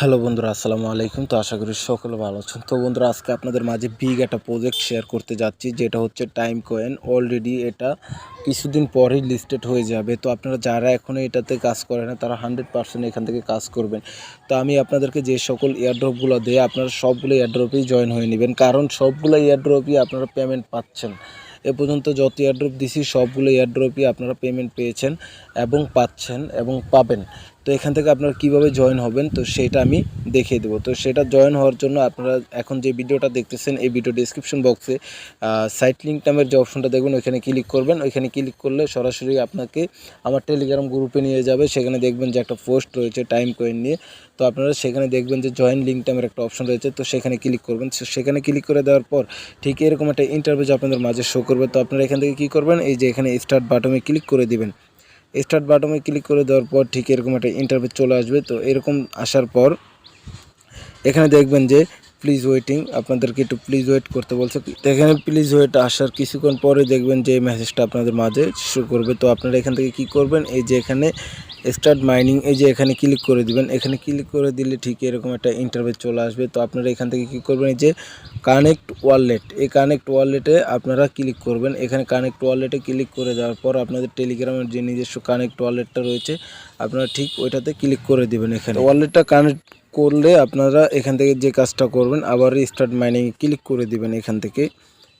Hello বন্ধুরা, আসসালামু আলাইকুম। তো আশা করি সকলে ভালো আছেন। তো বন্ধুরা, আজকে আপনাদের মাঝে বিগ একটা প্রজেক্ট শেয়ার করতে যাচ্ছি, যেটা হচ্ছে টাইম কয়েন অলরেডি এটা কিছুদিন পরেই লিস্টেড হয়ে যাবে। তো আপনারা যারা এখনও এটাতে কাজ করে না, তারা হান্ড্রেড পার্সেন্ট এখান থেকে কাজ করবেন। তো আমি আপনাদেরকে যে সকল এয়ারড্রপগুলো দেয় আপনারা সবগুলো এয়ারড্রপেই জয়েন হয়ে নেবেন। কারণ সবগুলো এয়ারড্রপই আপনারা পেমেন্ট পাচ্ছেন। এ পর্যন্ত যত এয়ারড্রপ দিছি, সবগুলো এয়ারড্রপই আপনারা পেমেন্ট পেয়েছেন এবং পাচ্ছেন এবং পাবেন। তো এখান থেকে আপনারা কীভাবে জয়েন হবেন, তো সেটা আমি দেখিয়ে দেবো। তো সেটা জয়েন হওয়ার জন্য আপনারা এখন যে ভিডিওটা দেখতেছেন, এই ভিডিও ডিসক্রিপশন বক্সে সাইট লিঙ্ক নামের যে অপশনটা দেখবেন, ওইখানে ক্লিক করবেন। ওইখানে ক্লিক করলে সরাসরি আপনাকে আমার টেলিগ্রাম গ্রুপে নিয়ে যাবে। সেখানে দেখবেন যে একটা পোস্ট রয়েছে টাইম কয়েন নিয়ে। তো আপনারা সেখানে দেখবেন যে জয়েন লিঙ্ক নামের একটা অপশন রয়েছে, তো সেখানে ক্লিক করবেন। সেখানে ক্লিক করে দেওয়ার পর ঠিক এরকম একটা ইন্টারভিউ আপনাদের মাঝে শো করবে। তো আপনারা এখান থেকে কী করবেন, এই যে এখানে স্টার্ট বাটনে ক্লিক করে দিবেন। স্টার্ট বাটনে ক্লিক করে দেওয়ার পর ঠিক এরকম একটা ইন্টারভিউ চলে আসবে। তো এরকম আসার পর এখানে দেখবেন যে প্লিজ ওয়েটিং আপনাদেরকে একটু প্লিজ ওয়েট করতে বলছে। এখানে প্লিজ ওয়েট আসার কিছুক্ষণ পরে দেখবেন যে মেসেজটা আপনাদের মাঝে শুরু করবে। তো আপনারা এখান থেকে কি করবেন? এই যে এখানে স্টার্ট মাইনিং এই যে এখানে ক্লিক করে দিবেন। এখানে ক্লিক করে দিলে ঠিক এরকম একটা ইন্টারভিউ চলে আসবে। তো আপনারা এখান থেকে কী করবেন, এই যে কানেক্ট ওয়ালেট এই কানেক্ট ওয়ালেটে আপনারা ক্লিক করবেন। এখানে কানেক্ট ওয়ালেটে ক্লিক করে দেওয়ার পর আপনাদের টেলিগ্রামের যে নিজস্ব কানেক্ট ওয়ালেটটা রয়েছে, আপনারা ঠিক ওইটাতে ক্লিক করে দিবেন এখানে। ওয়ালেটটা কানেক্ট করলে আপনারা এখান থেকে যে কাজটা করবেন, আবার স্টার্ট মাইনিং ক্লিক করে দিবেন এখান থেকে।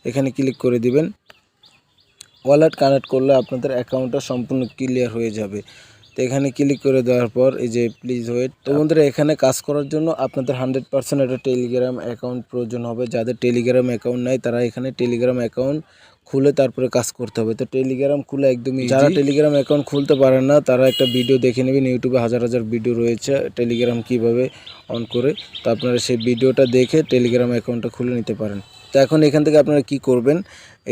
এখানে ক্লিক করে দিবেন। ওয়ালেট কানেক্ট করলে আপনাদের অ্যাকাউন্টটা সম্পূর্ণ ক্লিয়ার হয়ে যাবে। তো এখানে ক্লিক করে দেওয়ার পর এই যে প্লিজ ওয়েট তো বন্ধুরা এখানে কাজ করার জন্য আপনাদের হান্ড্রেড পার্সেন্ট একটা টেলিগ্রাম অ্যাকাউন্ট প্রয়োজন হবে। যাদের টেলিগ্রাম অ্যাকাউন্ট নাই তারা এখানে টেলিগ্রাম অ্যাকাউন্ট খুলে তারপরে কাজ করতে হবে। তো টেলিগ্রাম খুলে একদমই যারা টেলিগ্রাম অ্যাকাউন্ট খুলতে পারেন না তারা একটা ভিডিও দেখে নেবেন। ইউটিউবে হাজার হাজার ভিডিও রয়েছে টেলিগ্রাম কীভাবে অন করে। তো আপনারা সেই ভিডিওটা দেখে টেলিগ্রাম অ্যাকাউন্টটা খুলে নিতে পারেন। তো এখন এখান থেকে আপনারা কি করবেন?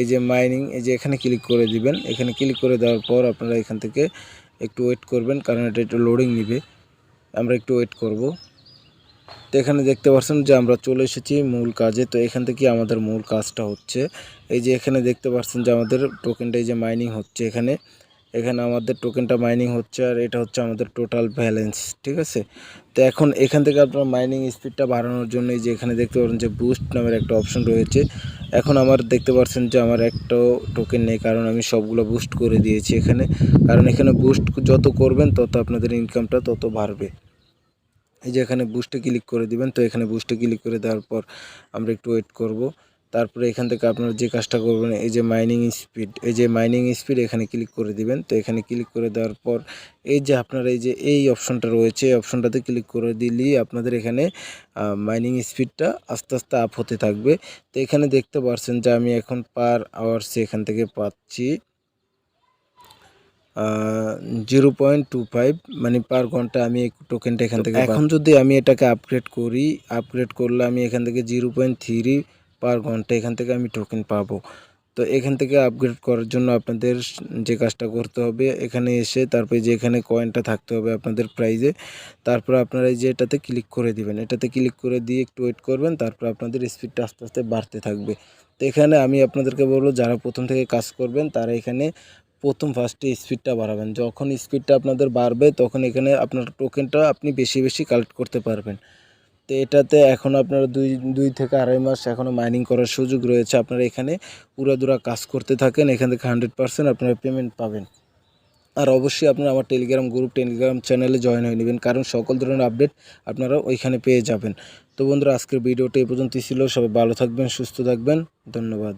এই যে মাইনিং এই যে এখানে ক্লিক করে দিবেন। এখানে ক্লিক করে দেওয়ার পর আপনারা এখান থেকে একটু ওয়েট করবেন, কারণ এটা একটু লোডিং নিবে। আমরা একটু ওয়েট করব। তো এখানে দেখতে পাচ্ছেন যে আমরা চলে এসেছি মূল কাজে। তো এখান থেকে আমাদের মূল কাজটা হচ্ছে, এই যে এখানে দেখতে পাচ্ছেন যে আমাদের টোকেনটা এই যে মাইনিং হচ্ছে এখানে। এখানে আমাদের টোকেনটা মাইনিং হচ্ছে আর এটা হচ্ছে আমাদের টোটাল ব্যালেন্স ঠিক আছে? তো এখন এখান থেকে আপনার মাইনিং স্পিডটা বাড়ানোর জন্য এই যে এখানে দেখতে পাচ্ছেন যে বুস্ট নামের একটা অপশন রয়েছে। এখন আমার দেখতে পাচ্ছেন যে আমার একটাও টোকেন নেই, কারণ আমি সবগুলো বুস্ট করে দিয়েছি এখানে। কারণ এখানে বুস্ট যত করবেন, তত আপনাদের ইনকামটা তত বাড়বে। এই যে এখানে বুস্টে ক্লিক করে দিবেন, তো এখানে বুস্টে ক্লিক করে দেওয়ার পর আমরা একটু ওয়েট করব। তারপরে এখান থেকে আপনারা যে কাজটা করবেন এই যে মাইনিং স্পিড এই যে মাইনিং স্পিড এখানে ক্লিক করে দিবেন। তো এখানে ক্লিক করে দেওয়ার পর এই যে আপনারা এই যে এই অপশনটা রয়েছে এই অপশনটাতে ক্লিক করে দিলেই আপনাদের এখানে মাইনিং স্পিডটা আস্তে আস্তে আপ হতে থাকবে। তো এখানে দেখতে পারছেন যে আমি এখন পার আওয়ার্সে এখান থেকে পাচ্ছি জিরো পয়েন্ট টু ফাইভ মানে পার ঘণ্টা আমি এই টোকেনটা এখান থেকে এখন যদি আমি এটাকে আপগ্রেড করি আপগ্রেড করলে আমি এখান থেকে জিরো পয়েন্ট থ্রি পার ঘণ্টা এখান থেকে আমি টোকেন পাবো। তো এখান থেকে আপগ্রেড করার জন্য আপনাদের যে কাজটা করতে হবে, এখানে এসে তারপরে যে এখানে কয়েনটা থাকতে হবে আপনাদের প্রাইজে তারপর আপনারা এই যে এটাতে ক্লিক করে দিবেন। এটাতে ক্লিক করে দিয়ে একটু ওয়েট করবেন, তারপর আপনাদের স্পিডটা আস্তে আস্তে বাড়তে থাকবে। তো এখানে আমি আপনাদেরকে বলব, যারা প্রথম থেকে কাজ করবেন, তারা এখানে প্রথম ফার্স্টে স্পিডটা বাড়াবেন। যখন স্পিডটা আপনাদের বাড়বে, তখন এখানে আপনার টোকেনটা আপনি বেশি বেশি কালেক্ট করতে পারবেন। তো এটাতে এখন আপনারা দুই দুই থেকে আড়াই মাস এখনও মাইনিং করার সুযোগ রয়েছে। আপনারা এখানে পুরাদুরা কাজ করতে থাকেন, এখান থেকে হান্ড্রেড পারসেন্ট আপনারা পেমেন্ট পাবেন। আর অবশ্যই আপনারা আমার টেলিগ্রাম গ্রুপ টেলিগ্রাম চ্যানেলে জয়েন হয়ে নেবেন, কারণ সকল ধরনের আপডেট আপনারা ওইখানে পেয়ে যাবেন। তো বন্ধুরা, আজকের ভিডিওটা এই পর্যন্তই ছিল। সবাই ভালো থাকবেন, সুস্থ থাকবেন। ধন্যবাদ।